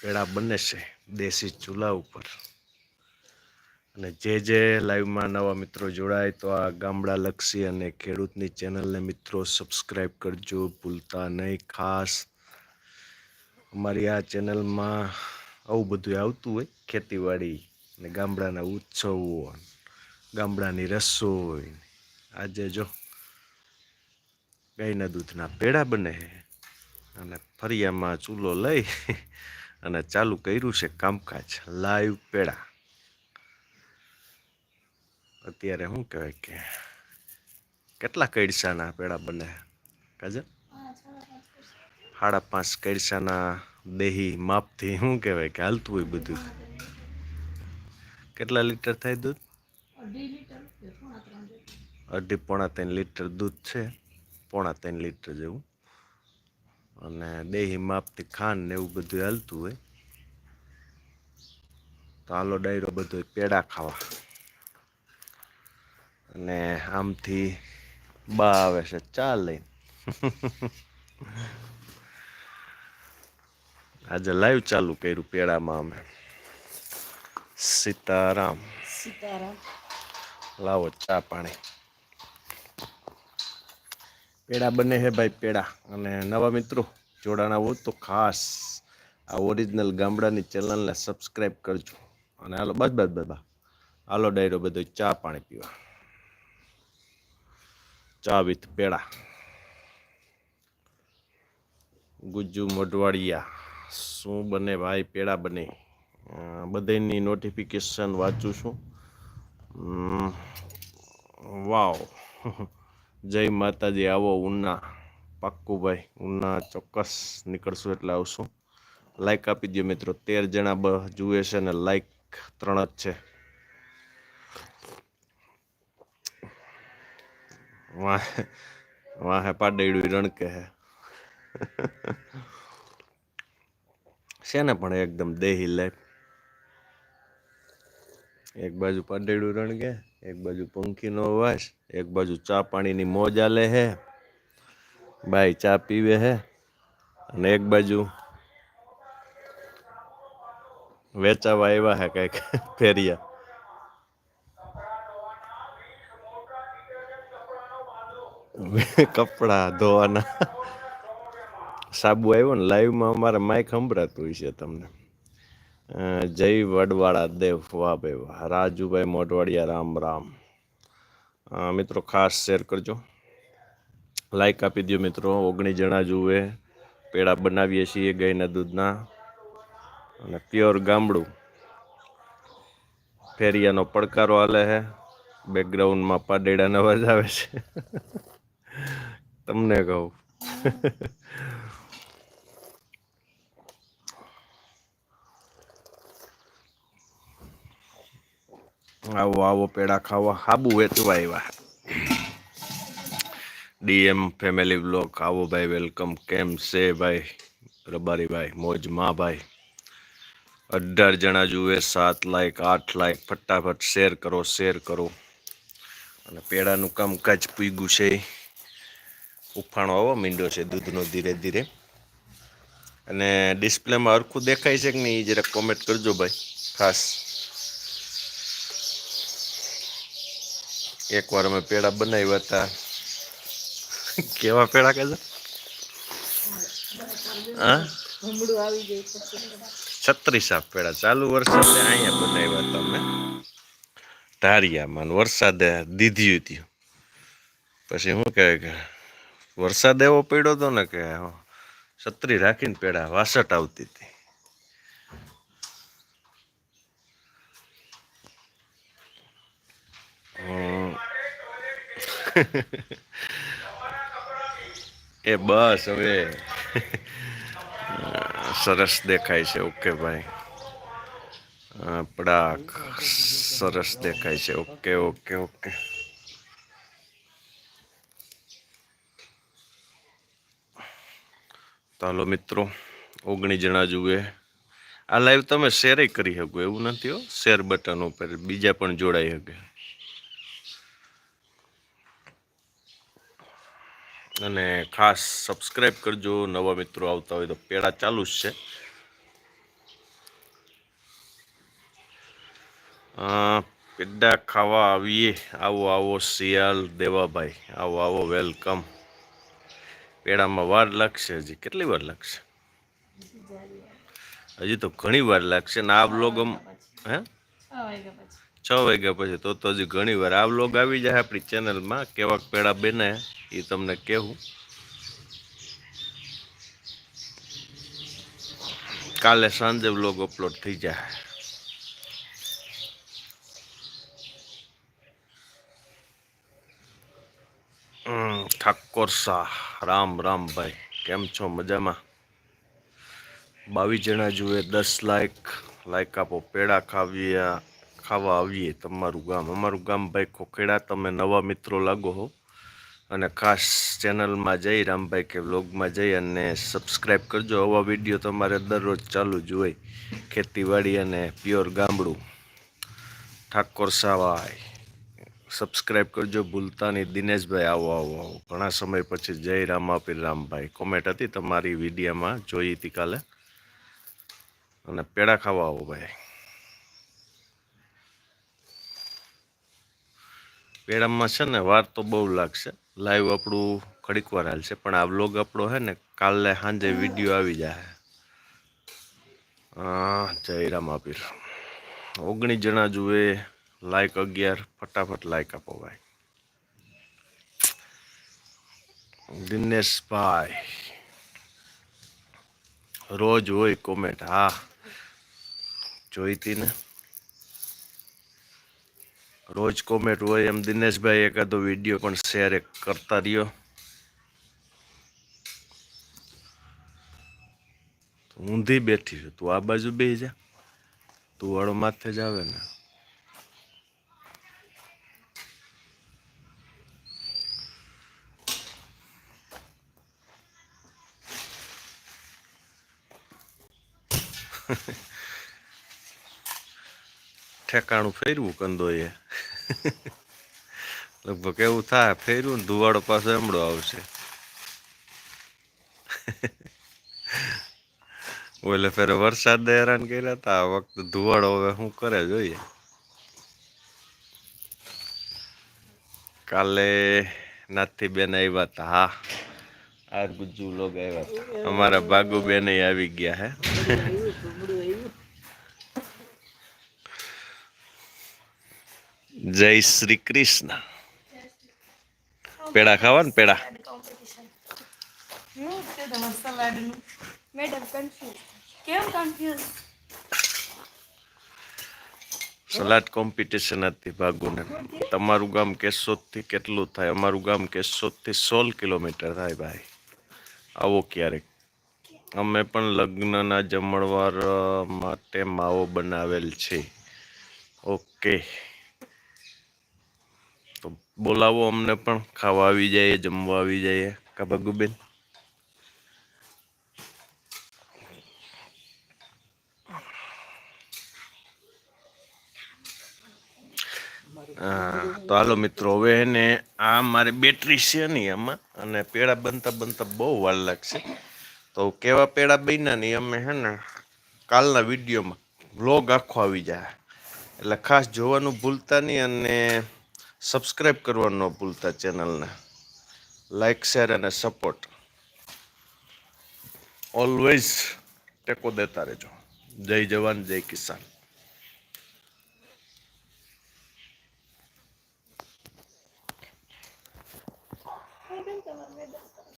પેડા બને છે દેશી ચૂલા ઉપર. અને જે જે લાઈવમાં નવા મિત્રો જોડાય તો આ ગામડા લક્ષી અને ખેડૂતની ચેનલને મિત્રો સબસ્ક્રાઈબ કરજો, ભૂલતા નહીં. ખાસ અમારી આ ચેનલમાં આવું બધું આવતું હોય, ખેતીવાડી ને ગામડાના ઉત્સવો, ગામડાની રસોઈ. આજે જો ગાયના દૂધના પેડા બને અને ફરિયામાં ચૂલો લઈ અને ચાલુ કર્યું છે કામકાજ. લાઈવ પેડા અત્યારે શું કહેવાય કે, કેટલા કૈડસાના પેડા બને? કાજલ? સાડા પાંચ કૈડસાના દેહી માપથી શું કહેવાય કે હાલતું હોય બધું? કેટલા લીટર થાય દૂધ? અઢી પોણા ત્રણ લીટર દૂધ છે. પોણા ત્રણ લીટર જેવું. અને દેહી માપથી ખાંડ ને એવું બધું હાલતું હોય. તો આલો ડાયરો બધો પેડા ખાવા. અને આમથી બા આવે છે ચા લઈને. આજે લાઈવ ચાલુ કર્યું પેડામાં અમે. સીતારામ. સીતારામ. લાવો ચા પાણી. પેડા બને છે ભાઈ પેડા. અને નવા મિત્રો, જોડાણા આવો તો ખાસ. આ ઓરિજિનલ ગામડાની ચેનલને સબસ્ક્રાઈબ કરજો. અને હાલો, બસ બસ બસ હાલો, ડાયરો બધો ચા પાણી પીવા. ચા વિથ પેડા. ગુજ્જુ મોઢવાડિયા. શું બને ભાઈ, પેડા બને? બધાની નોટિફિકેશન વાંચું છું. વાવ. જય માતાજી, આવો ઉના, પાક્કુભાઈ, ઉના ચોક્કસ નીકળશું એટલે આવશું. લાઈક આપી દો મિત્રો, તેર જણા બ જુએ છે ને લાઈક ત્રણ જ છે. વાહે વાહે પાડેડું રણકે હે. છે ને પણ એકદમ દેહી લાઈફ એક બાજુ પાડેડું રણગે એક બાજુ પંખીનો અવાજ, એક બાજુ ચા પાણીની મોજ આલે હે. ભાઈ ચા પીવે હે. અને એક બાજુ વેચાવા આવ્યા હે કંઈક ફેરિયા. કપડા ધોવાના. સાબુ આવ્યો ને લાઈવમાં અમારે માઇક સંભળાતું છે તમને. જય વડવાળા દેવ, વાહ ભાઈ વાહ. રાજુભાઈ મોટવાડિયા રામ રામ. મિત્રો, ખાસ શેર કરજો. લાઈક આપી દો મિત્રો, ઓગણી જણા જુએ. પેડા બનાવીએ છીએ ગાયના દૂધના. અને પ્યોર ગામડું. ફેરિયાનો પડકારો હાલે છે બેકગ્રાઉન્ડમાં પાડેડાનો અવાજ આવે છે. તમને કહું. આવો આવો પેડા ખાવા. હાબુ વેચવા આવ્યા ડીએમ ફેમિલી બ્લોક આવો ભાઈ, વેલકમ. કેમ છે ભાઈ? રબારી ભાઈ મોજમાં ભાઈ. અઢાર જણા જુએ, સાત લાઈક આઠ લાઈક ફટાફટ શેર કરો શેર કરો. અને પેડાનું કામકાજ પૂગ્યું છે. ઉફાણો આવો, મીંડો છે, દૂધનો ધીરે ધીરે. અને ડિસ્પ્લેમાં હરખું દેખાય છે કે નહીં એ જરાક કોમેન્ટ કરજો ભાઈ. ખાસ. એકવાર અમે પેડા બનાવ્યા હતા. કેવા પેડા કે હા? છત્રીસ આપ પેડા. ચાલુ વરસાદે અહીંયા બનાવ્યા હતા અમે. ધારિયામાં વરસાદે દીધી હતી પછી શું કહે કે, વરસાદ એવો પડ્યો હતો ને કે છત્રી રાખીને પેડા વાસટ આવતી હતી. એ બસ હવે. સરસ દેખાય છે, ઓકે ભાઈ. આપડા સરસ દેખાય છે, ઓકે ઓકે ઓકે. ચાલો મિત્રો, ઓગણી જણા જુએ. આ લાઈવ તમે શેરે કરી શકો, એવું નથી હો? શેર બટન ઉપર બીજા પણ જોડાઈ શકે. અને ખાસ સબસ્ક્રાઈબ કરજો. નવા મિત્રો આવતા હોય તો પેડા ચાલુ જ છે. પેડા ખાવા આવીએ. આવો આવો શિયાલ દેવાભાઈ. આવો આવો વેલકમ પેડામાં વાર લાગશે હજી. કેટલી વાર લાગશે? હજી તો ઘણી વાર લાગશે ને આ બ્લોગ હે? છ વાગ્યા પછી તો તો હજી ઘણી વાર આ લોગ આવી જાય આપણી ચેનલમાં કેવાક પેડા બને એ તમને કહેવું કાલે સાંજે લોગ અપલોડ થઈ જાય. ઠાકોર શાહ, રામ રામ ભાઈ, કેમ છો મજામાં? બાવીસ જણા જુએ, દસ લાઈક લાઈક આપો, પેડા ખાવીએ ખાવા આવીએ તમારું ગામ. અમારું ગામ ભાઈ ખોખેડા, તમે નવા મિત્રો લાગો હો. અને ખાસ ચેનલમાં જઈ રામભાઈ કે વ્લોગમાં જઈ અને સબસ્ક્રાઈબ કરજો. આવા વીડિયો તમારે દરરોજ ચાલુ જ હોય. ખેતીવાડી અને પ્યોર ગામડું. ઠાકોર સાવાય. સબસ્ક્રાઈબ કરજો. ભૂલતા નહીં. દિનેશભાઈ, આવો આવો આવો. ઘણા સમય પછી જય રામાપીર રામભાઈ. કોમેન્ટ હતી તમારી વિડીયામાં, જોઈ હતી કાલે. અને પેડા ખાવા આવો ભાઈ. પેડામાં છે ને, વાર તો બહુ લાગશે. લાઈવ આપણું ઘડીક વાર હાલશે, પણ આ વ્લોગ આપણો હે ને, કાલે સાંજે વીડિયો આવી જાય જયરામ આપીર. ઓગણીસ જણા જુએ લાઈક અગિયાર, ફટાફટ લાઈક આપો ભાઈ. દિનેશભાઈ રોજ હોય કોમેન્ટ હા, જોઈતી ને. રોજ કોમેન્ટ હોય એમ દિનેશભાઈ એકાદો વીડિયો પણ શેર કરતા રહ્યો. ઊંધી બેઠી છે. તું આ બાજુ બે જા. તું વાળો માથે જ આવે ને. ઠેકાણું ફેરવું કંદોએ. લગભગ એવું થાય ફેરવું ને ધુવાડો પાછો એમડો આવશે. ઓલે ફેરે વરસાદ હેરાન કર્યા હતા આ વખતે ધુવાડો હવે શું કરે જોઈએ? કાલે નાથી બેન આવ્યા હતા હા. આ ગુજ્જુ લોગ આવ્યા હતા અમારા બાગુ બેન આવી ગયા હે આવ્યું ભૂમડું આવ્યું જય શ્રી કૃષ્ણ. પેડા ખાવા ને પેડા સલાડ કોમ્પિટિશન હતી ભાગુને. તમારું ગામ કેશોદથી કેટલું થાય? અમારું ગામ કેશોદથી સોળ કિલોમીટર થાય ભાઈ. આવો ક્યારેક. અમે પણ લગ્નના જમણવાર માટે માવો બનાવેલ છે. ઓકે. તો બોલાવો અમને પણ. ખાવા આવી જાય જમવા આવી જાય કા ભગુબેન? તો હાલો મિત્રો, હવે એને આ મારી બેટરી છે નહીં આમાં અને પેડા બનતા બનતા બહુ વાર લાગશે. તો કેવા પેડા બન્યા નહીં અમે હે ને કાલના વિડીયોમાં વ્લોગ આખો આવી જાય. એટલે ખાસ જોવાનું ભૂલતા નહીં અને સબસ્ક્રાઈબ કરવાનું ન ભૂલતા ચેનલને. લાઇક શેર અને સપોર્ટ ઓલવેઝ ટેકો દેતા રહેજો. જય જવાન, જય કિસાન.